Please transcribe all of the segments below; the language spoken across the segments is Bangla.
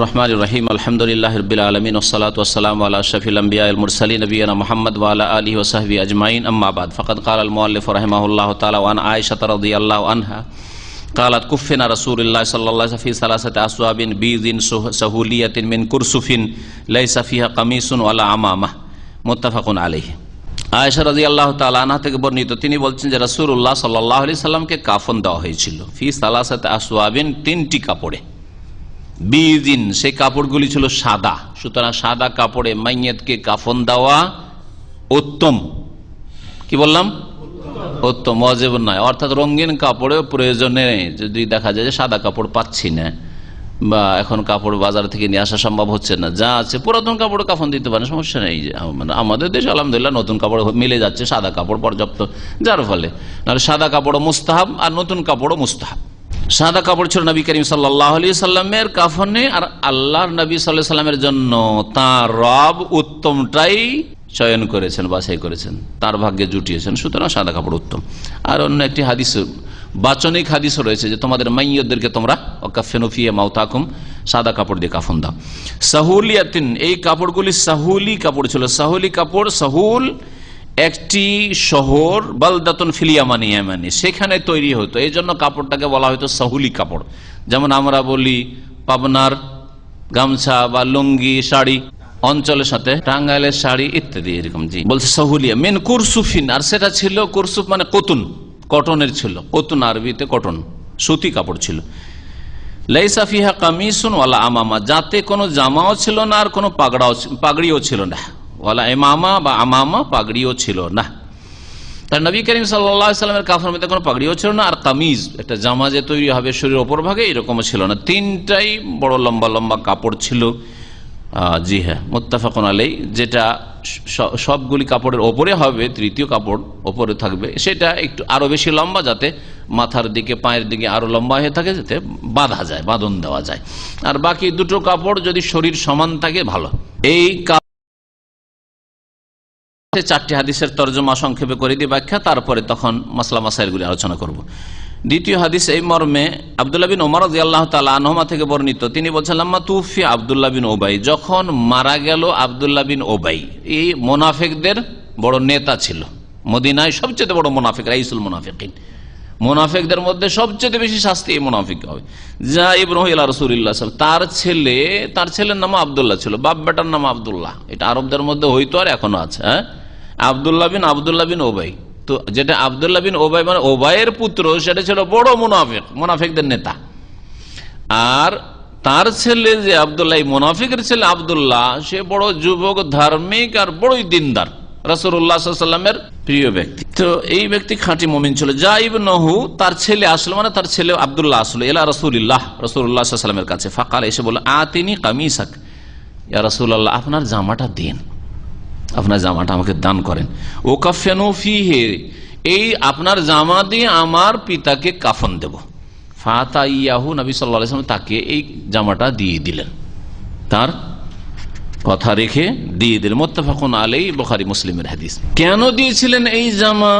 রহমান রহিম, আলহামদুলিল্লাহ রবিল আলমিন ওসলাত ওসালাম আল্লাহ শফিল আম্বিয়া মুরসালী নবীনা মোহাম্মদ ওয়ালা আলী ওসাহবি আজমাইন আম্মাবাদ ফকত কাল আলমল্লিফ রহমাউল্লাহ তালান আয়সাত রদি আল্লাহ আনহা, কালাত কুফিনা রসুল্লাহ সাল্লাহ সফি সালাসত আসোয়াবিন বিদিন সহুলিয়াতিন মিন কুরসুফিন লাই সফিহা কামিসুন ওয়ালা আমামাহ মোত্তাফাকুন আলিহ আয়সা রাজি আল্লাহ তালা থেকে বর্ণিত, তিনি বলছেন যে রসুল্লাহ সাল্লাহ আলি সাল্লামকে কাফন দেওয়া হয়েছিল। ফি সালাসাত আসোয়াবিন তিনটি কাপড়ে। বিদিন সেই কাপড়গুলি ছিল সাদা। সুতরাং সাদা কাপড়ে মাইয়েতকে কাফন দেওয়া উত্তম। কি বললাম? উত্তম অজেব নয়। অর্থাৎ রঙিন কাপড়ে প্রয়োজনে যদি দেখা যায় যে সাদা কাপড় পাচ্ছি না, বা এখন কাপড় বাজার থেকে নিয়ে আসা সম্ভব হচ্ছে না, যা আছে পুরাতন কাপড় কাফন দিতে পারেন, সমস্যা নেই। মানে আমাদের দেশে আলহামদুলিল্লাহ নতুন কাপড় মিলে যাচ্ছে, সাদা কাপড় পর্যাপ্ত, যার ফলে। নাহলে সাদা কাপড়ও মুস্তাহাব আর নতুন কাপড়ও মুস্তাহাব। সাদা কাপড় ছিল নবী করিম সাল্লাহ আলি সাল্লামের কাফনে, আর আল্লাহর নবী সাল্লাহ সাল্লামের জন্য তার রব উত্তমটাই চয়ন করেছেন, বাছাই করেছেন। তার ভাগ্যে জুটিয়েছেন, সুতরাং সাদা কাপড় উত্তম। আর অন্য একটি হাদিস, বাচনিক হাদিসও রয়েছে যে তোমাদের মাইয়দেরকে তোমরা অকাফেনফিয়া মাউতাকুম সাদা কাপড় দিয়ে কাফন দাও। সাহুলিয়াতিন, এই কাপড়গুলি সাহুলি কাপড় ছিল। সাহুলি কাপড় সাহুল একটি শহর বালদাতন ফিলিয়ামানি ইয়ামানি সেখানে তৈরি হতো। এই জন্য কাপড়টাকে বলা হতো সাহুলি কাপড়। যেমন আমরা বলি পাবনার গামছা বা লুঙ্গি, শাড়ি, অঞ্চলের সাথে টাঙ্গাইলের শাড়ি ইত্যাদি এরকম, জি। বলছে সাহুলিয়া। মেন কুরসুফিন আর সেটা ছিল কুরসুফ মানে কতুন। কটনের ছিল। কতুন আরবিতে কটন। সুতি কাপড় ছিল। লাইসাফিহা কামিসুন ওয়ালা আমামা। যাতে কোনো জামাও ছিল না আর কোনো পাগড়াও পাগড়িও ছিল না। ওয়ালা এমামা বা আমামা পাগড়িও ছিল না তার নবী করিম সাল্লামের কাফের মধ্যে কোনো পাগড়িও ছিল না আর কামিজ একটা জামা যে তৈরি হবে শরীর ওপর ভাগে ছিল না তিনটাই বড় লম্বা লম্বা কাপড় ছিল জি হ্যাঁ মোত্তাফাকুন আলাই যেটা সবগুলি কাপড়ের ওপরে হবে, তৃতীয় কাপড় ওপরে থাকবে, সেটা একটু আরও বেশি লম্বা যাতে মাথার দিকে, পায়ের দিকে আরও লম্বা হয়ে থাকে, যাতে বাঁধা যায়, বাঁধন দেওয়া যায়। আর বাকি দুটো কাপড় যদি শরীর সমান থাকে, ভালো। এই চারটি হাদিসের তর্জমা সংক্ষেপে করে দিয়ে ব্যাখ্যা, তারপরে তখন মাসলা মাসাইলগুলি আলোচনা করব। দ্বিতীয় হাদিস, এই মর্মে আবদুল্লাহ বিন ওমর আল্লাহ তালা আনহমা থেকে বর্ণিত, তিনি বলছেন, লাম্মা তুফি আবদুল্লাহ বিন ওবাই যখন মারা গেল আবদুল্লাহ বিন ওবাই এই মোনাফেকদের বড় নেতা ছিল। মদিনায় সবচেয়ে বড় মোনাফেক, রাইসুল মোনাফেকিন। মোনাফেকদের মধ্যে সবচেয়ে বেশি শাস্তি এই মোনাফিক হবে। যা ইব্রাহিল্লা রসুল্লাহ তার ছেলে, তার ছেলের নাম আবদুল্লাহ ছিল বাপ বেটার নাম আবদুল্লাহ। এটা আরবদের মধ্যে হইতো আর এখনও আছে হ্যাঁ? আবদুল্লাহ বিন আবদুল্লাহ বিন ওবাই। তো যেটা আবদুল্লাহ বিন ওবাই মানে ওবাইয়ের পুত্র, সেটা ছিল বড় মুনাফিক, মুনাফিকদের নেতা। আর তার ছেলে যে আবদুল্লাহ মুনাফিকের ছেলে আবদুল্লাহ, সে বড় যুবক, ধার্মিক আর বড়ই দিনদার। রসুল্লাহামের প্রিয় ব্যক্তি। তো এই ব্যক্তি খাঁটি মমিন ছিল। যাইব নহু তার ছেলে আসলো মানে তার ছেলে আবদুল্লাহ আসলো এলা রসুল্লাহ রসুল্লাহামের কাছে। ফাঁকাল এসে বলল আ তিনি কামিসাক। ইয়া রসুল্লাহ আপনার জামাটা দিন। আপনার জামাটা আমাকে দান করেন। ও কাফেনু ফিহে, এই আপনার জামা দিয়ে আমার পিতাকে কাফন দেব। ফাতা ইয়াহু নবী সাল্লা তাকে এই জামাটা দিয়ে দিলেন। তার কথা রেখে দিয়ে দিলেন। মোত্তাফাকুন আলাই বখারি, মুসলিমের হাদিস। কেন দিয়েছিলেন এই জামা?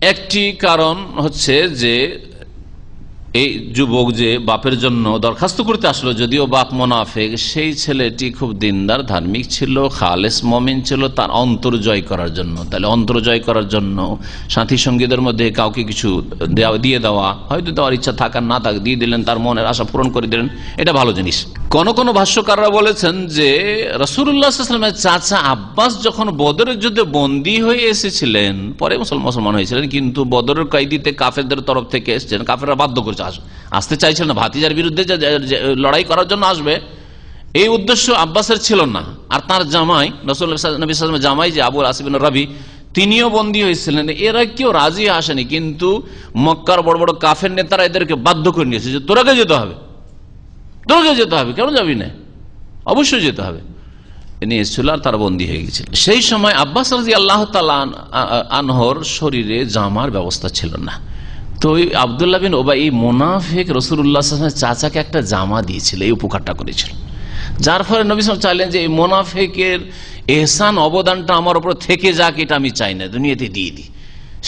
একটি কারণ হচ্ছে যে এই যুবক যে বাপের জন্য দরখাস্ত করতে আসলো, যদিও বাপ মোনাফেক, সেই ছেলেটি খুব দিনদার, ধার্মিক ছিল, খালেস মমিন ছিল, তার অন্তর জয় করার জন্য। তাহলে অন্তর জয় করার জন্য সাথী সঙ্গীদের মধ্যে কাউকে কিছু দিয়ে দেওয়া, হয়তো দেওয়ার ইচ্ছা থাকার না থাক, দিয়ে দিলেন, তার মনের আশা পূরণ করে দিলেন, এটা ভালো জিনিস। কোন কোন ভাষ্যকাররা বলেছেন যে রসুল্লাহামের চাচা আব্বাস যখন বদরের যুদ্ধে বন্দী হয়ে এসেছিলেন, পরে মুসলমান হয়েছিলেন, কিন্তু বদরের কয়েদিতে কাফেরদের তরফ থেকে এসেছেন, কাফেররা বাধ্য করেছে। আসতে চাইছিল না। ভাতিজার বিরুদ্ধে লড়াই করার জন্য আসবে, এই উদ্দেশ্য আব্বাসের ছিল না। আর তার জামাই রসুল জামাই যে আবুল আসিবিন রবি, তিনিও বন্দী হয়েছিলেন। এরা কেউ রাজি আসেনি, কিন্তু মক্কার বড় বড় কাফের নেতারা এদেরকে বাধ্য করে নিয়েছে যে তোরাকে যেতে হবে? তোরাকে যেতে হবে? কেন যাবি না? অবশ্যই যেতে হবে। নিয়ে এসেছিল আর তারা বন্দী হয়ে গেছিল সেই সময় আব্বাস রাজি আল্লাহ তালা আনহর শরীরে জামার ব্যবস্থা ছিল না। তো ওই আবদুল্লাহ বিন ওবা এই মোনাফেক রসুল্লাহ চাচাকে একটা জামা দিয়েছিল, এই উপকারটা করেছিল। যার ফলে নবী সাহেব চাইলেন যে এই মোনাফেকের এহসান, অবদানটা আমার উপর থেকে যাক, এটা আমি চাই না, দুনিয়াতে দিয়ে দিই।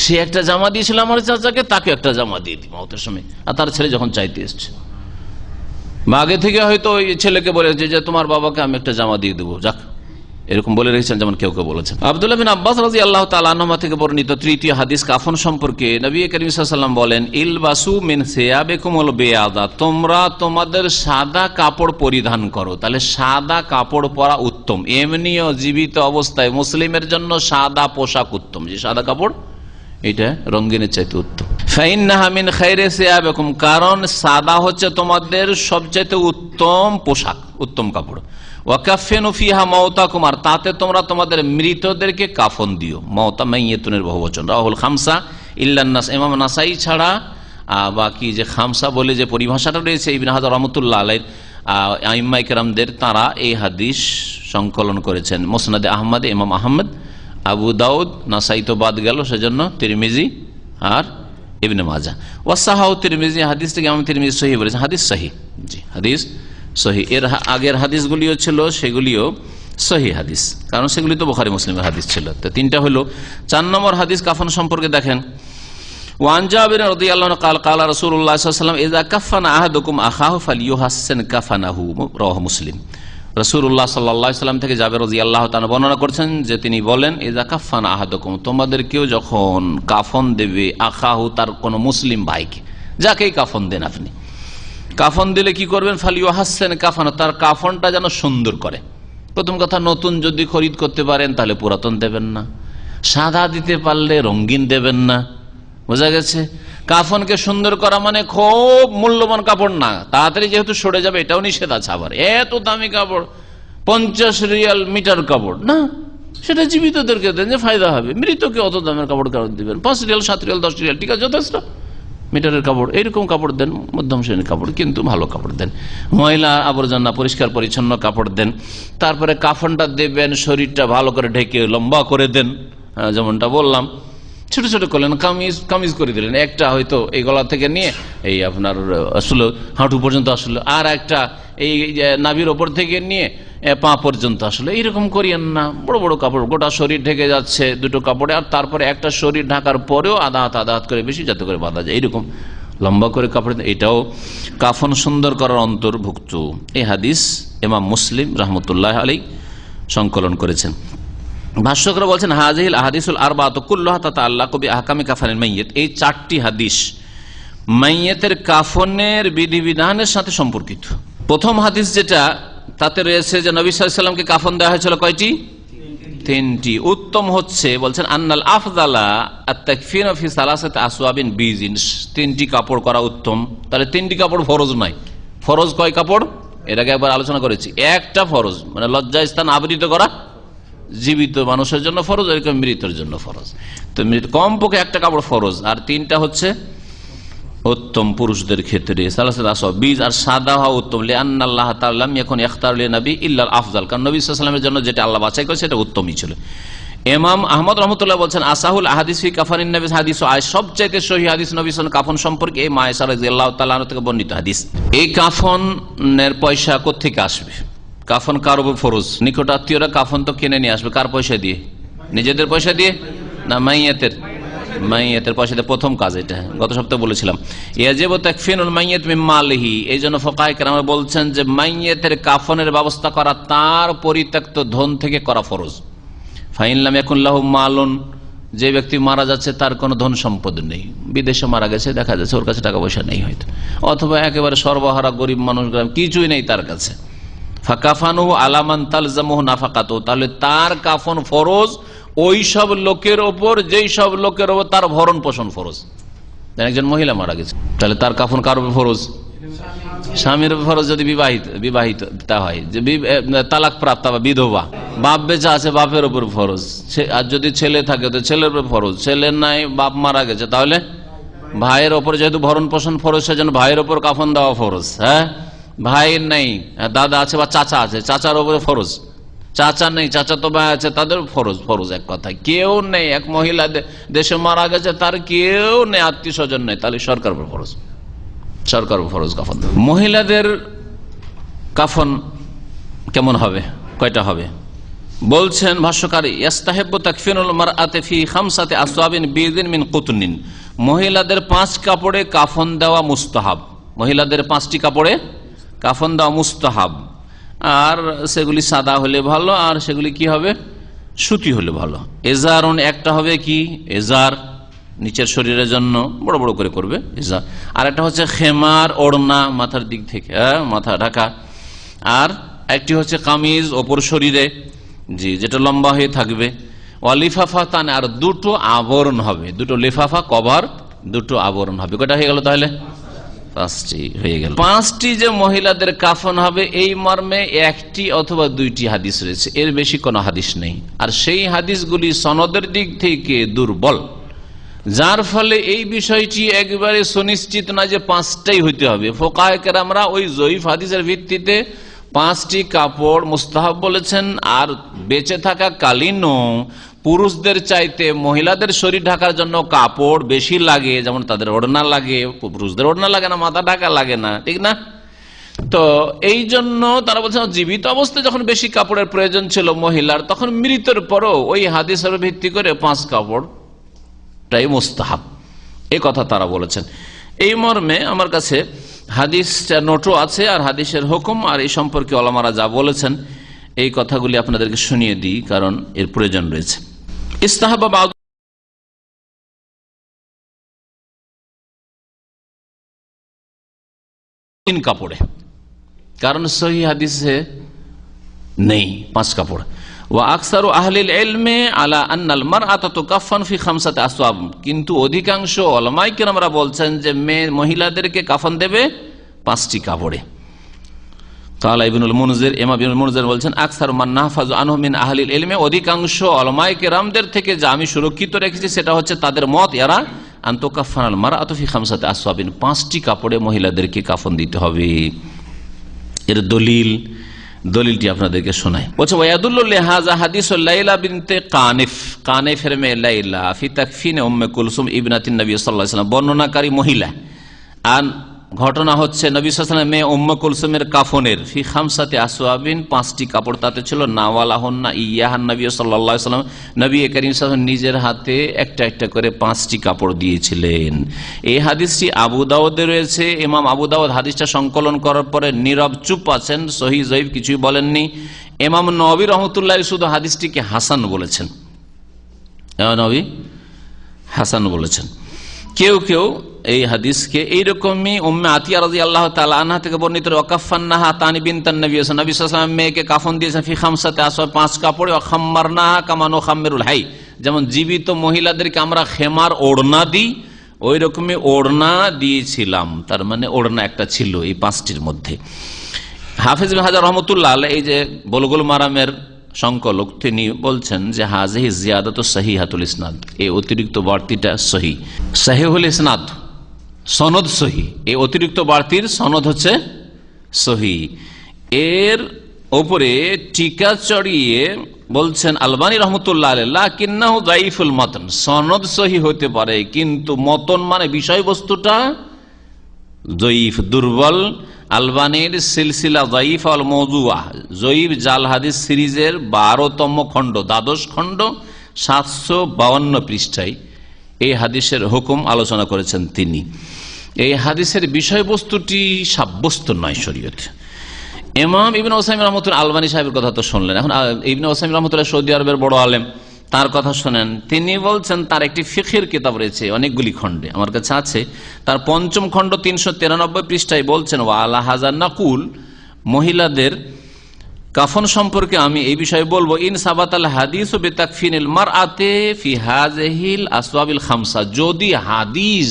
সে একটা জামা দিয়েছিল আমার চাচাকে তাকে একটা জামা দিয়ে দিই মাউতের সময়। আর তার ছেলে যখন চাইতে এসছে। আগে থেকে হয়তো ওই ছেলেকে বলেছে যে, তোমার বাবাকে আমি একটা জামা দিয়ে দেবো, যাক। এরকম বলে রেখেছেন যেমন কেউ কেউ বলেছেন। আবদুল্লাহ বিন আব্বাস রাজি আল্লাহ তালানমা থেকে বর্ণিত তৃতীয় হাদিস কাফন সম্পর্কে নবী করিম সাল্লাম বলেন ইল বাসু মিন সেয়াবেকুমল বেয়াদা, তোমরা তোমাদের সাদা কাপড় পরিধান করো। তাহলে সাদা কাপড় পরা উত্তম। এমনিও জীবিত অবস্থায় মুসলিমের জন্য সাদা পোশাক উত্তম। যে সাদা কাপড়, এটা রঙ্গিনের চাইতে উত্তম। ফাইনাহামিন খাইরে সেয়াবেকুম, কারণ সাদা হচ্ছে তোমাদের সবচাইতে উত্তম পোশাক, উত্তম কাপড়। ওয়াকাফেন ফিহা মমতা কুমার তাতে তোমরা তোমাদের মৃতদেরকে কাফন দিও। মমতা মাইয়েতুনের বহু বচন। রাহুল খামসা ইল্লান্নাস এমাম নাসাই ছাড়া বাকি যে খামসা বলে যে পরিভাষাটা রয়েছে, ইবিন হাজার রহমতুল্লাহ আলাই আইম্মাই কেরামদের তারা এই হাদিস সংকলন করেছেন। মোসনাদে আহমদ, ইমাম আহমদ, আবু দাউদ, নাসাই তো বাদ গেল, সেজন্য তিরমিজি আর ইবনে মাজা। ওয়াসাহাউ তিরমিজি, হাদিস থেকে আমি তিরমিজি সহি বলেছেন। হাদিস সহি জি, হাদিস। সহি। এর আগের হাদিসগুলিও ছিল, সেগুলিও সহি হাদিস। কারণ সেগুলি তো বোখারি মুসলিমের হাদিস ছিল। তো তিনটা হলো, চার নম্বর হাদিস কাফন সম্পর্কে দেখেন। ওয়ান মুসলিম। বর্ণনা করছেন যে তিনি বলেন আহাদুকুম তোমাদের কেউ যখন কাফন দেবে আখাহু তার কোন মুসলিম ভাইকে, যাকেই কাফন দেন আপনি। কাফন দিলে কি করবেন? ফালিও হাসছেন কাফানো, তার কাফনটা যেন সুন্দর করে। প্রথম কথা, নতুন যদি খরিদ করতে পারেন, তাহলে পুরাতন দেবেন না। সাদা দিতে পারলে রঙিন দেবেন না। বোঝা গেছে? কাফনকে সুন্দর করা মানে খুব মূল্যবান কাপড় না। তাড়াতাড়ি যেহেতু সরে যাবে, এটাও নিষেধ আছে আবার। এত দামি কাপড়, পঞ্চাশ রিয়াল মিটার কাপড়, না? সেটা জীবিতদেরকে দেন যে ফায়দা হবে। মৃতকে অত দামের কাপড় কাপড় দিবেন? পাঁচ রিয়াল, সাত রিয়াল, দশ রিয়াল, ঠিক আছে, যথেষ্ট। মিটারের কাপড় এইরকম কাপড় দেন, মধ্যম শ্রেণির কাপড়, কিন্তু ভালো কাপড় দেন। ময়লা, আবর্জনা, পরিষ্কার, পরিচ্ছন্ন কাপড় দেন। তারপরে কাফনটা দেবেন, শরীরটা ভালো করে ঢেকে লম্বা করে দেন যেমনটা বললাম। ছোট ছোট করলেন কামিজ কামিজ করে দিলেন। একটা হয়তো এই গলা থেকে নিয়ে এই আপনার আসলে হাঁটু পর্যন্ত আসলে। আর একটা এই নাভির ওপর থেকে নিয়ে এ, পা পর্যন্ত আসলে। এইরকম করিয়েন না। বড় বড় কাপড়। গোটা শরীর ঢেকে যাচ্ছে দুটো কাপড়ে। আর তারপরে একটা শরীর ঢাকার পরেও আধা হাত আধা হাত করে বেশি যাতে করে বাঁধা যায়। এইরকম লম্বা করে কাপড়। এটাও কাফন সুন্দর করার অন্তর্ভুক্ত। এই হাদিস এমাম মুসলিম রহমতুল্লাহ আলী সংকলন করেছেন। ভাষ্যকরা বলছেন হাজিল আহাদিসুল কুল্লাহ তাতা আল্লাহ কবি আহকামি কাফানের মাইয়েত। এই চারটি হাদিস মাইয়েতের কাফনের বিধিবিধানের সাথে সম্পর্কিত। প্রথম হাদিস যেটা, তাতে রয়েছে যে নবী সাল্লামকে কাফন দেওয়া হয়েছিল কয়টি? তিনটি। উত্তম হচ্ছে, বলছেন, আন্নাল আফদালা আত্তাকফিন ফি বিজিন। তিনটি কাপড় করা উত্তম। তাহলে তিনটি কাপড় ফরজ নয়। ফরজ কয় কাপড়? আগে একবার আলোচনা করেছি। একটা ফরজ মানে লজ্জা স্থান আবৃত করা জীবিত মানুষের জন্য ফরজ এরকম মৃতের জন্য ফরজ। তো মৃত কমপক্ষে একটা কাপড় ফরজ, আর তিনটা হচ্ছে উত্তম পুরুষদের ক্ষেত্রে। বীজ আর সাদা হওয়া উত্তম। আল্লাহ তাল্লাম এখন নবী আফজাল। কারণ নবী সাল্লামের জন্য যেটা আল্লাহ বাছাই করে সেটা উত্তমই ছিল। এমাম আহমদ রহমতুল্লাহ বলছেন, আসাহুল আহাদিস কাফানিন নবী হাদিস আয় সবচাইতে সহি হাদিস নবী কাফন সম্পর্কে এই মায়েশা তাআলা আনহা থেকে বর্ণিত হাদিস। এই কাফনের পয়সা কোত্থেকে আসবে? কাফন কার উপর ফরজ? নিকট আত্মীয়রা কাফন তো কিনে নিয়ে আসবে, কার পয়সা দিয়ে? নিজেদের পয়সা দিয়ে? না, মাইয়াতের? মাইয়াতের পয়সা দিয়ে প্রথম কাজ এটা। গত সপ্তাহে বলেছিলাম। ইয়াজিব তাকফিনুল মাইয়াত মিম্মা আলিহি এই জন্য ফকাহ কেরাম বলছেন যে, মাইয়াতের কাফনের ব্যবস্থা করা তার পরিত্যক্ত ধন থেকে করা ফরজ। ফাইনলাম এখন লাহু মালুন। যে ব্যক্তি মারা যাচ্ছে, তার কোনো ধন সম্পদ নেই। বিদেশে মারা গেছে, দেখা যাচ্ছে ওর কাছে টাকা পয়সা নেই হয়তো। অথবা একেবারে সর্বহারা গরিব মানুষ, কিছুই নেই তার কাছে। ফাকাফানু আলামান তালজামুহ নাফাকাত। তাহলে তার কাফন ফরজ ওই সব লোকের ওপর, যেই সব লোকের ওপর তার ভরণ পোষণ ফরজ। একজন মহিলা মারা গেছে। তাহলে তার কাফন কার ফরজ? স্বামীর ফরজ যদি বিবাহিত বিবাহিত তা হয়। যে তালাক প্রাপ্তা বা বিধবা। বাপ বেচা আছে বাপের উপর ফরজ। আর যদি ছেলে থাকে তো ছেলের উপর ফরজ। ছেলে নাই, বাপ মারা গেছে, তাহলে ভাইয়ের ওপর যেহেতু ভরণ পোষণ ফরজ, সেজন্য ভাইয়ের ওপর কাফন দেওয়া ফরজ। হ্যাঁ? ভাইয়ের নেই দাদা আছে বা চাচা আছে, চাচার ওপরে ফরজ। চাচা নেই, চাচা তো ভাই আছে, তাদের ফরজ ফরজ এক কথায় কেউ নেই, এক মহিলা দেশে মারা গেছে, তার কেউ নেই আত্মীয় স্বজন নেই, তাহলে সরকার ফরজ। সরকার ফরজ কাফন। মহিলাদের কাফন কেমন হবে? কয়টা হবে? বলছেন ভাষ্যকারী বিদিন মিন মহিলাদের পাঁচ কাপড়ে কাফন দেওয়া মুস্তাহাব। মহিলাদের পাঁচটি কাপড়ে কাফন দেওয়া মুস্তাহাব। আর সেগুলি সাদা হলে ভালো আর সেগুলি কি হবে? সুতি হলে ভালো। এজারন একটা হবে কি? এজার নিচের শরীরের জন্য বড় বড় করে করবে এজার। আর একটা হচ্ছে খেমার ওড়না মাথার দিক থেকে হ্যাঁ, মাথা ঢাকা। আর একটি হচ্ছে কামিজ ওপর শরীরে জি যেটা লম্বা হয়ে থাকবে। অলিফাফা তান আর দুটো আবরণ হবে। দুটো লিফাফা কভার দুটো আবরণ হবে। কটা হয়ে গেল তাহলে? পাঁচটি হয়ে গেল। পাঁচটি যে মহিলাদের কাফন হবে, এই মর্মে একটি অথবা দুইটি হাদিস রয়েছে। এর বেশি কোনো হাদিস নেই। আর সেই হাদিসগুলি সনদের দিক থেকে দুর্বল। যার ফলে এই বিষয়টি একবারে সুনিশ্চিত না যে পাঁচটাই হইতে হবে। ফোকায়কের আমরা ওই জয়ীফ হাদিসের ভিত্তিতে পাঁচটি কাপড় মুস্তাহাব বলেছেন, আর বেঁচে থাকা কালীনও পুরুষদের চাইতে মহিলাদের শরীর ঢাকার জন্য কাপড় বেশি লাগে, যেমন তাদের ওড়না লাগে, পুরুষদের ওড়না লাগে না, মাথা ঢাকা লাগে না, ঠিক না? তো এই জন্য তারা বলছেন জীবিত অবস্থায় যখন বেশি কাপড়ের প্রয়োজন ছিল মহিলার, তখন মৃতের পরও ওই হাদিসের ভিত্তি করে পাঁচ কাপড় টাই মুস্তাহাব। এ কথা তারা বলেছেন। এই মর্মে আমার কাছে হাদিসটা নোটও আছে আর হাদিসের হুকুম আর এই সম্পর্কে ওলামারা যা বলেছেন, এই কথাগুলি আপনাদেরকে শুনিয়ে দিই, কারণ এর প্রয়োজন রয়েছে। কাপড়ে। কারণ সহি হাদিসে নেই পাঁচ কাপড়। আকসার এলমে আলা মার কাফান ফি খামসাতে কিন্তু অধিকাংশ অলমাইকের আমরা বলছেন যে মেয়ে মহিলাদেরকে কাফন দেবে পাঁচটি কাপড়ে। আনহমিন অধিকাংশ থেকে যা আমি সুরক্ষিত রেখেছি, সেটা হচ্ছে তাদের মত এরা মার খামসাতে পাঁচটি কাপড়ে মহিলাদেরকে কাফন দিতে হবে। এর দলিল, দলিলটি আপনাদেরকে ওয়াদুল্লাহ হাদিস কানিফ। কানিফের লাইলা কুলসুম ওয়াসাল্লাম, বর্ণনাকারী মহিলা। ঘটনা হচ্ছে, নবী মেয়ে উম্মে কুলসুমের কাফনের ফি খামসাতে আসওয়াবিন পাঁচটি কাপড় তাতে ছিল, নাওয়ালাহন্না ইয়াহান নবী সাল্লাল্লাহু সাল্লাম নবী করিম সাল্লাল্লাহু নিজের হাতে একটা একটা করে পাঁচটি কাপড় দিয়েছিলেন। এই হাদিসটি আবু রয়েছে। ইমাম আবু হাদিসটা সংকলন করার পরে নীরব চুপ আছেন, সহি জয়ীব কিছুই বলেননি। এমাম নবী রহমতুল্লাহ শুধু হাদিসটিকে হাসান বলেছেন। নবী হাসান বলেছেন। কেউ কেউ এই হাদিসকে এইরকমই উম্মে আতিয়া রাজি আল্লাহ তালা থেকে বর্ণিত মেয়েকে কাফন দিয়েছেন, ফি খামসাতে আসো পাঁচ কাপড়ে খাম্মারনাহা কামানো খাম্মেরুল হাই। যেমন জীবিত মহিলাদেরকে আমরা খেমার ওড়না দিই ওই রকমই ওড়না দিয়েছিলাম। তার মানে ওড়না একটা ছিল এই পাঁচটির মধ্যে। হাফিজ হাজার রহমতুল্লাহ এই যে বলগুল মারামের সংকলক তিনি বলছেন যে হাজহি জিয়াদত সহি হাতুল ইসনাদ। এই অতিরিক্ত বাড়তিটা সহি। সাহিহুল ইসনাদ। সনদ সহি। এই অতিরিক্ত বাড়তির সনদ হচ্ছে সহি। এর ওপরে টিকা চড়িয়ে বলছেন আলবানী রহমতুল্লাহ কিন্নাহ জাইফুল মতন। সনদ সহি হতে পারে, কিন্তু মতন মানে বিষয়বস্তুটা জয়ীফ, দুর্বল। আলবানির সিলসিলা জয়ীফ আল মৌজুয়া। জয়ীফ জাল হাদিস সিরিজের বারোতম খণ্ড, দ্বাদশ খণ্ড, সাতশো বাউন্ন পৃষ্ঠায়। এই হাদিসের হুকুম আলোচনা করেছেন তিনি। এই হাদিসের বিষয়বস্তুটি সাব্যস্ত নয় শরীয়তে। এমাম ইবিন ওসাইম রহমতুল আলবানী সাহেবের কথা তো শুনলেন। এখন ইবিন ওসাইম রহমতুল্লাহ সৌদি আরবের বড় আলেম, তার কথা শোনেন। তিনি বলছেন, তার একটি ফিখের কিতাব রয়েছে, অনেকগুলি খণ্ডে। আমার কাছে আছে। তার পঞ্চম খণ্ড তিনশো তিরানব্বই পৃষ্ঠায় বলছেন, ওয়া আল্লাহ হাজার নাকুল, মহিলাদের কাফন সম্পর্কে আমি এই বিষয়ে বলব, ইন সাবাত আল হাদিস ও বেতাকফিনিল মার আতে ফি হাজহিল আসওয়াবিল খামসা যদি হাদিস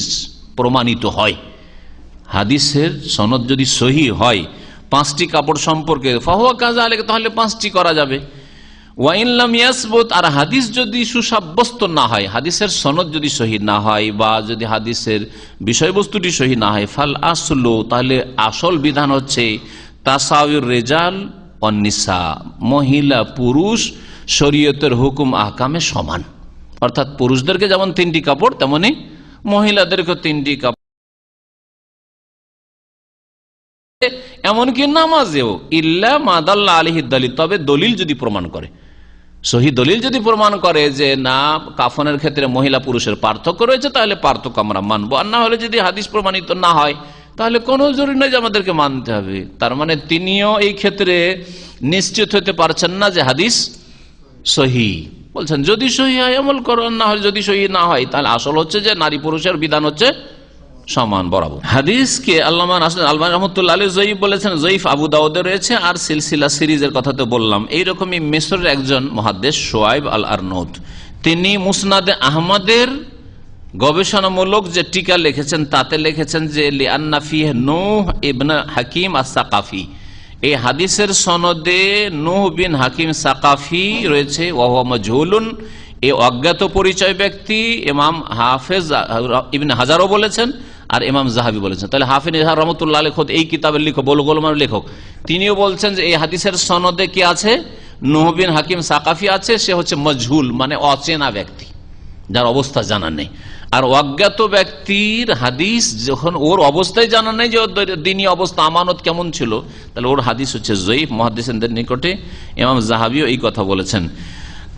প্রমাণিত হয়, হাদিসের সনদ যদি সহি হয়, পাঁচটি কাপড় সম্পর্কে, ফাহুয়া কাজা আলেকে তাহলে পাঁচটি করা যাবে। ওয়াইনলাম ইয়াসবুত আর হাদিস যদি সুসাব্যস্ত না হয়, হাদিসের সনদ যদি সহি না হয় বা যদি হাদিসের বিষয়বস্তুটি সহি না হয়, ফাল আসলো তাহলে আসল বিধান হচ্ছে তাসাউর রেজাল অনিসা মহিলা, পুরুষ, শরীয়তের হুকুম আহকামে সমান। অর্থাৎ পুরুষদেরকে যেমন তিনটি কাপড়, তেমনি মহিলাদেরকে তিনটি কাপড়। এমনকি নামাজেও, ইল্লা মাদাল্লা আলহিদ্দালি তবে দলিল যদি প্রমাণ করে। সহি দলিল যদি প্রমাণ করে যে না, কাফনের ক্ষেত্রে মহিলা পুরুষের পার্থক্য রয়েছে, তাহলে পার্থক্য আমরা মানবো। আর না হলে যদি হাদিস প্রমাণিত না হয় তাহলে কোনো জরুরি নয় যে আমাদেরকে মানতে হবে। তার মানে তিনিও এই ক্ষেত্রে নিশ্চিত হতে পারছেন না যে হাদিস সহি। বলছেন, যদি সহি হয়, আমল করো না হয় যদি সহি না হয়, তাহলে আসল হচ্ছে যে নারী পুরুষের বিধান হচ্ছে সমান, বরাবর। হাদিসকে আল্লামা আলমান রহমতুল্লাহ আলী জয়ীফ বলেছেন, জয়ীফ আবু দাউদে রয়েছে, আর সিলসিলা সিরিজের কথা তো বললাম। এইরকমই মিশরের একজন মহাদেশ সোয়াইব আল আরনৌদ তিনি মুসনাদে আহমদের গবেষণামূলক যে টিকা লিখেছেন, তাতে লিখেছেন যে ইবনা হাকিম আর সাকাফি এই হাদিসের সনদে নূহ বিন হাকিম সাকাফি রয়েছে এ অজ্ঞাত পরিচয় ব্যক্তি ইমাম হাফেজ ইবিন হাজারও বলেছেন আর ইমাম জাহাবি বলেছেন। তাহলে হাফিজ রহমতুল্লাহ লেখক এই কিতাবের লিখক বলগোলমার লেখক। তিনিও বলছেন যে এই হাদিসের সনদে কি আছে? নহবিন হাকিম সাকাফি আছে, সে হচ্ছে মজহুল মানে অচেনা ব্যক্তি। যার অবস্থা জানা নেই। আর অজ্ঞাত ব্যক্তির হাদিস যখন ওর অবস্থায় জানা নেই যে দিনী অবস্থা, আমানত কেমন ছিল, তাহলে ওর হাদিস হচ্ছে জয়ীফ মহাদিসের নিকটে ইমাম জাহাবিও এই কথা বলেছেন।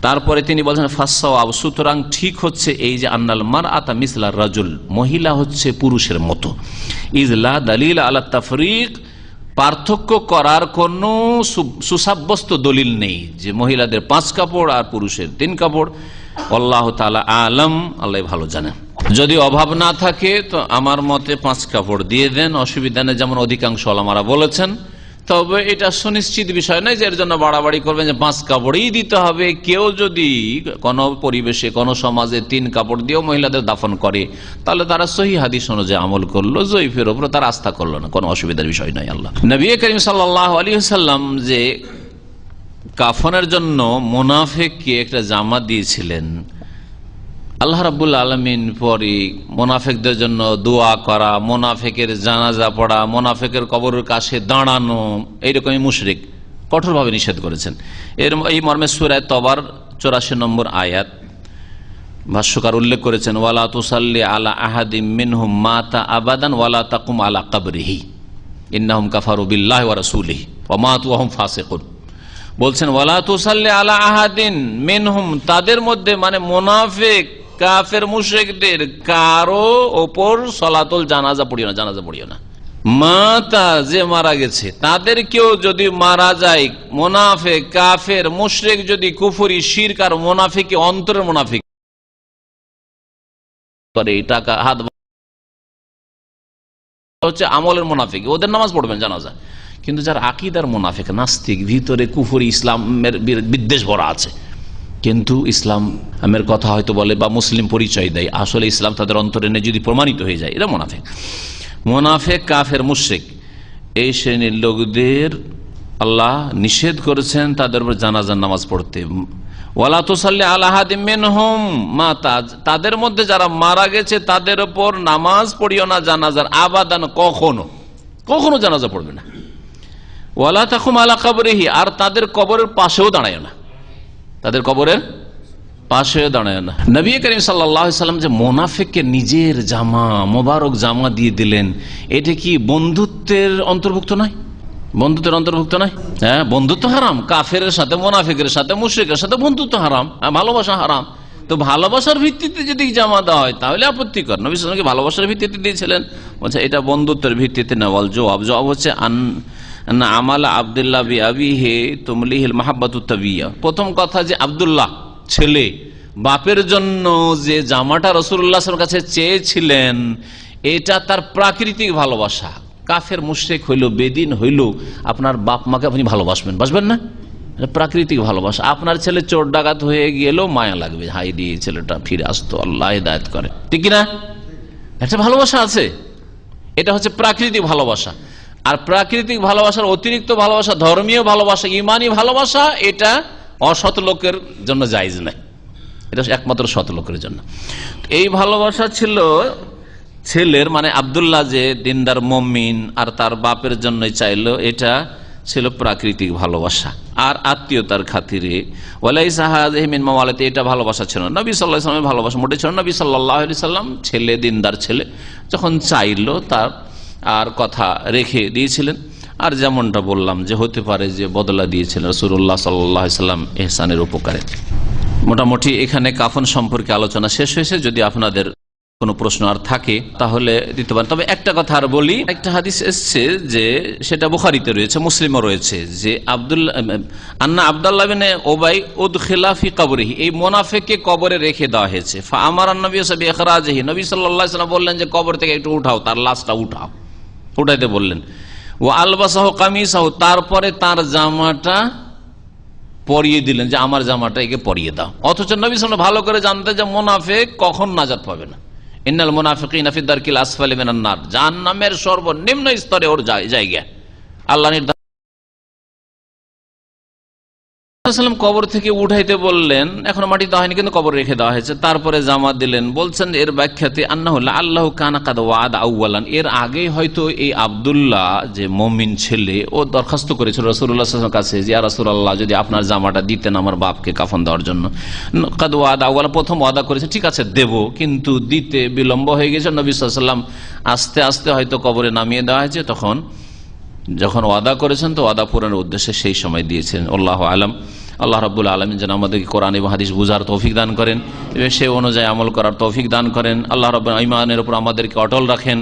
তারপরে তিনি বলছেন ফাঁসাও সুতরাং ঠিক হচ্ছে এই যে, আন্নাল মার আতা মিসলা রাজুল মহিলা হচ্ছে পুরুষের মতো। ইজলা দলিল আলা তাফরিক পার্থক্য করার কোন সুসাব্যস্ত দলিল নেই যে মহিলাদের পাঁচ কাপড় আর পুরুষের তিন কাপড়। আল্লাহ তালা আলম, আল্লাহ ভালো জানেন। যদি অভাব না থাকে, তো আমার মতে পাঁচ কাপড় দিয়ে দেন। অসুবিধা নেই, যেমন অধিকাংশ আলামারা বলেছেন। তবে এটা সুনিশ্চিত বিষয় নয় যে এর জন্য বাড়াবাড়ি করবেন যে পাঁচ কাপড়ই দিতে হবে। কেউ যদি কোনো পরিবেশে, কোনো সমাজে তিন কাপড় দিয়েও মহিলাদের দাফন করে, তাহলে তারা সহি হাদিস অনুযায়ী আমল করল, জয়ীফের ওপর তারা আস্থা করল না। কোনো অসুবিধার বিষয় নয় আল্লাহ। নবী করিম সাল্লাহ আলী সাল্লাম যে কাফনের জন্য মোনাফেককে একটা জামা দিয়েছিলেন আল্লাহ রাবুল আলমিন পরে মোনাফেকদের জন্য দোয়া করা, মোনাফেকের জানাজা পড়া, মোনাফেকের কবরের কাছে দাঁড়ানো, এইরকমই মুশরিক কঠোরভাবে নিষেধ করেছেন। এর এই মর্মে সুরায় তবার চৌরাশি নম্বর আয়াত ভাষ্যকার উল্লেখ করেছেন, ওয়ালা তুসাল্লি আলা আহাদিম মিনহুম মাতা আবাদান, ওয়ালা তাকুম আলা কাবরিহি। ইন্নাহুম কাফারু বিল্লাহ ওয়া রাসূলিহি, ওয়া মাতু ওয়া হুম ফাসিকুন। বলছেন, ওয়ালা তুসাল্লি আলা আহাদিন মিনহুম, তাদের মধ্যে মানে মোনাফেক কাফের মুশরিকদের কারও ওপর সলাতুল জানাজা পড়িও না, জানাজা পড়িও না। মাতা যে মারা গেছে, তাদের কেউ যদি মারা যায় মোনাফেক কাফের, মুশরেক যদি কুফুরি, শিরক আর মোনাফিক অন্তরের মোনাফিক হাত হচ্ছে আমলের মোনাফিক। ওদের নামাজ পড়বেন জানাজা। কিন্তু যার আকিদার মোনাফিক, নাস্তিক, ভিতরে কুফুরি, ইসলামের বিদ্বেষ ভরা আছে। কিন্তু ইসলাম আমের কথা হয়তো বলে বা মুসলিম পরিচয় দেয়। আসলে ইসলাম তাদের অন্তরে নেই যদি প্রমাণিত হয়ে যায় এটা মোনাফেক। মোনাফেক, কাফের, মুশ্রিক, এই শ্রেণির লোকদের আল্লাহ নিষেধ করেছেন তাদের উপর জানাজার নামাজ পড়তে। ওয়ালা তোসাল্লি আল্লাহাদিমেন হোম মা তাদের মধ্যে যারা মারা গেছে তাদের ওপর নামাজ পড়িও না জানাজার আবাদান কখনো। কখনো জানাজা পড়বে না। ওয়ালা তাকুম আলা কবরেহি, আর তাদের কবরের পাশেও দাঁড়ায় না। তাদের কবরের পাশে দাঁড়ায় না নবী করিম সাল্লাম যে মোনাফেককে নিজের জামা মোবারক জামা দিয়ে দিলেন এটা কি বন্ধুত্বের অন্তর্ভুক্ত নয়? বন্ধুত্বের অন্তর্ভুক্ত নয়? হ্যাঁ বন্ধুত্ব হারাম। কাফের সাথে মোনাফেকের সাথে মুশ্রিকের সাথে বন্ধুত্ব হারাম। হ্যাঁ, ভালোবাসা হারাম। তো ভালোবাসার ভিত্তিতে যদি জামা দেওয়া হয় তাহলে আপত্তিকর। নবী সালামকে ভালোবাসার ভিত্তিতে দিয়েছিলেন। বলছে এটা বন্ধুত্বের ভিত্তিতে নেওয়াল জবাব। জবাব হচ্ছে আন না, আমালা আবদুল্লাহ বি আবি হে তুমলিহিল মাহাব্বাতুত্তাবিয়া প্রথম কথা যে আবদুল্লাহ, ছেলে। বাপের জন্য যে জামাটা রসুল্লাহর কাছে চেয়েছিলেন, এটা তার প্রাকৃতিক ভালোবাসা। কাফের মুশ্রেক হইল, বেদিন হইল, আপনার বাপ মাকে আপনি ভালোবাসবেন। বাসবেন না? প্রাকৃতিক ভালোবাসা। আপনার ছেলে চোর ডাকাত হয়ে গেলেও মায়া লাগবে। হাই দিয়ে ছেলেটা ফিরে আসতো, আল্লাহ দায়ত করে। ঠিক কিনা? একটা ভালোবাসা আছে। এটা হচ্ছে প্রাকৃতিক ভালোবাসা। আর প্রাকৃতিক ভালোবাসার অতিরিক্ত ভালোবাসা, ধর্মীয় ভালোবাসা, ইমানি ভালোবাসা, এটা অসৎ লোকের জন্য জায়জ নাই এটা একমাত্র সৎ লোকের জন্য। এই ভালোবাসা ছিল ছেলের মানে আবদুল্লাহ যে দিনদার মমিন আর তার বাপের জন্য চাইলো, এটা ছিল প্রাকৃতিক ভালোবাসা। আর আত্মীয়তার খাতিরে ওয়ালাই সাহাজমিন মামালাতে এটা ভালোবাসা ছিল নবী সাল্লাহ সাল্লামের ভালোবাসা মোটে ছিল নবী সাল্লাহ সাল্লাম ছেলে, দিনদার ছেলে, যখন চাইলো তার আর কথা রেখে দিয়েছিলেন। আর যেমনটা বললাম যে হতে পারে যে বদলা দিয়েছিলেন রসুল্লাহ সাল্লাম এহসানের উপকারে। মোটামুটি এখানে কাফন সম্পর্কে আলোচনা শেষ হয়েছে। যদি আপনাদের কোনো প্রশ্ন আর থাকে, তাহলে দিতে পারেন। তবে একটা কথা আর বলি, একটা হাদিস এসছে যে সেটা বুখারিতে রয়েছে, মুসলিমও রয়েছে, যে আব্দুল্লাহ আন্না আবদুল্লাহ বিন ওবাই উদ খিলাফি কবরিহি, এই মোনাফেকে কবরে রেখে দেওয়া হয়েছে। ফা আমার নবী সাহেব এখরাজহি নবী সাল্লাহ বললেন যে কবর থেকে একটু উঠাও, তার লাশটা উঠাও। উঠাইতে বললেন। ও আলবাসাহ কামিসাহ, তারপরে তার জামাটা পরিয়ে দিলেন যে আমার জামাটা একে পরিয়ে দাও। অথচ নবী সাল ভালো করে জানতে যে মোনাফেক কখন নাজাত পাবে না। ইন্নাল মোনাফে কিনাফিদার আসফালি মিনান জান নামের সর্বনিম্ন স্তরে ওর জায়গা। আল্লাহ নির্ধারণ সাল্লাম কবর থেকে উঠাইতে বললেন, এখন মাটি দেওয়া হয়নি, কিন্তু কবর রেখে দেওয়া হয়েছে। তারপরে জামা দিলেন, বলছেন এর ব্যাখ্যাতে আন্না আল্লাহ কানা কাদ ওয়াদ আউ্লান এর আগে হয়তো এই আবদুল্লাহ যে মমিন ছেলে, ও দরখাস্ত করেছিল রসুল্লাহ কাছে যে রসুল্লাহ যদি আপনার জামাটা দিতেন আমার বাপকে কাফন দেওয়ার জন্য। কাদ ওয়াদ আউ্লা প্রথম ওয়াদা করেছে, ঠিক আছে, দেব। কিন্তু দিতে বিলম্ব হয়ে গেছে নবী সাল্লাম আস্তে আস্তে হয়তো কবরে নামিয়ে দেওয়া হয়েছে। তখন যখন ওয়াদা করেছেন তো ওয়াদা পূরণের উদ্দেশ্যে সেই সময় দিয়েছেন। আল্লাহ আলম। আল্লাহ রাবুল আলমিন যেন আমাদেরকে কোরআন এবং হাদিস বুঝার তৌফিক দান করেন এবং সে অনুযায়ী আমল করার তৌফিক দান করেন। আল্লাহ রব ইমানের উপর আমাদেরকে অটল রাখেন।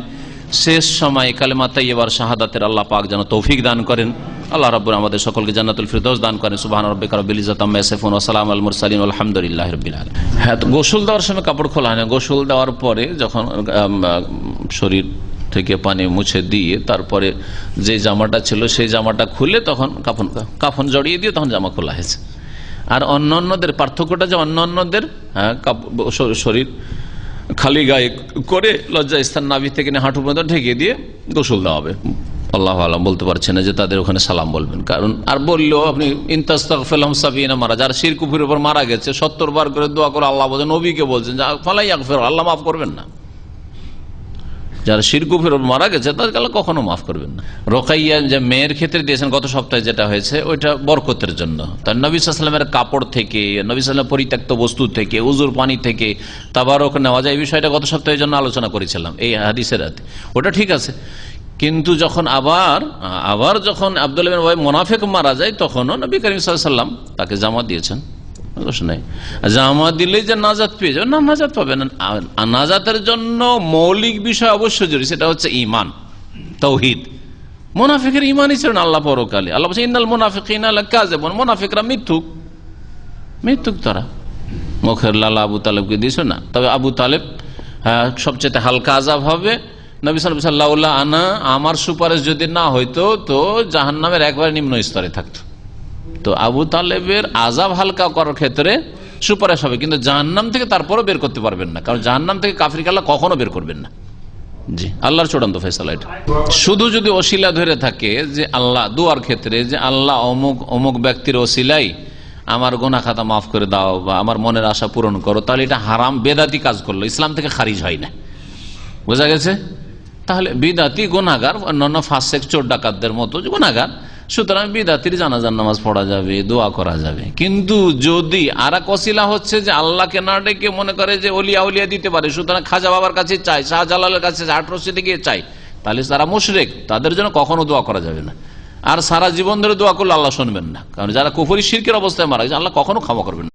শেষ সময় কালেমা তাইবার শাহাদাতের আল্লাহ পাক যেন তৌফিক দান করেন। আল্লাহ রব্বুর আমাদের সকলকে জান্নাতুল ফিরদৌস দান করেন। সুবহান রব্বিকা রব্বিল ইজ্জাতি আম্মা ইয়াসিফুন ওয়া আল মুরসালিন আলহামদুলিল্লাহি রাব্বিল হ্যাঁ তো গোসল দেওয়ার সময় কাপড় খোলা হয় না। গোসল দেওয়ার পরে যখন শরীর থেকে পানি মুছে দিয়ে তারপরে যে জামাটা ছিল সেই জামাটা খুলে তখন কাফন কাফন জড়িয়ে দিয়ে তখন জামা খোলা হয়েছে। আর অন্য অন্যদের পার্থক্যটা যে অন্য অন্যদের হ্যাঁ, শরীর খালি গায়ে করে লজ্জা স্থান নাভি থেকে হাঁটু পর্যন্ত ঢেকে দিয়ে গোসল দেওয়া হবে। আল্লাহ আলম বলতে পারছে না যে তাদের ওখানে সালাম বলবেন। কারণ আর বললেও আপনি ইন্তাস্তাকফেলাম সাবিনা মারা যার শির কুফুর উপর মারা গেছে সত্তর বার করে দোয়া করে আল্লাহ বলছেন নবীকে বলছেন ফালাই আকফের আল্লাহ মাফ করবেন না। যারা শিরকুফের মারা গেছে, তাদেরকে আল্লাহ কখনো মাফ করবেন না। রোকাইয়া যে মেয়ের ক্ষেত্রে দিয়েছেন, গত সপ্তাহে যেটা হয়েছে, ওইটা বরকতের জন্য। তার নবী সাল্লামের কাপড় থেকে, নবী সাল্লাম পরিত্যক্ত বস্তু থেকে, উজুর পানি থেকে, তাবারক নেওয়া যায়, এই বিষয়টা গত সপ্তাহের জন্য আলোচনা করেছিলাম, এই হাদিসের রাতে। ওটা ঠিক আছে। কিন্তু যখন আবার আবার যখন আব্দুল ভাই মোনাফেক মারা যায়, তখনও নবী করিম সাল্লাম তাকে জামা দিয়েছেন। নাই। জামা দিলে যে নাজাত পেয়ে যাবে। না নাজাত পাবে না। নাজাতের জন্য মৌলিক বিষয় অবশ্যই জরুরি সেটা হচ্ছে ইমান তৌহিদ। মোনাফিকের ইমানই ছিল না আল্লাহ পরকালে। আল্লাহ বলছে ইন্নাল মোনাফিক কাজে মোনাফিকরা মিথ্যুক। মৃত্যুক তারা। মুখের লালা আবু তালেবকে দিয়েছ না? তবে আবু তালেব হ্যাঁ, সবচেয়ে হালকা আজাব হবে। নবী সাল্লাহ আনা আমার সুপারিশ যদি না হইতো তো জাহান্নামের একবারে নিম্ন স্তরে থাকতো। তো আবু তালেবের আজাব হালকা করার ক্ষেত্রে সুপারিশ হবে কিন্তু জাহান্নাম থেকে তারপরও বের করতে পারবেন না কারণ জাহান্নাম থেকে কাফরিক আল্লাহ কখনো বের করবেন না। জি। আল্লাহর চূড়ান্ত ফেসলা এটা। শুধু যদি অশিলা ধরে থাকে যে আল্লাহ দুয়ার ক্ষেত্রে যে আল্লাহ অমুক অমুক ব্যক্তির অশিলাই আমার গোনা খাতা মাফ করে দাও বা আমার মনের আশা পূরণ করো তাহলে এটা হারাম বেদাতি কাজ করল ইসলাম থেকে খারিজ হয় না। বোঝা গেছে? তাহলে বিদাতি গুনাগার অন্যান্য ফাঁসেক চোর ডাকাতদের মতো গুনাগার সুতরাং বিদাতির জানাজার নামাজ পড়া যাবে, দোয়া করা যাবে। কিন্তু যদি আর কসিলা হচ্ছে যে আল্লাহকে না ডেকে মনে করে যে অলিয়া উলিয়া দিতে পারে, সুতরাং খাজা বাবার কাছে চাই শাহজালালের কাছে আট রশিদে গিয়ে চাই তাহলে তারা মুশরেক, তাদের জন্য কখনো দোয়া করা যাবে না। আর সারা জীবন ধরে দোয়া করলে আল্লাহ শুনবেন না। কারণ যারা কুফরি, শিরকের অবস্থায় মারা গেছে, আল্লাহ কখনো ক্ষমা করবেন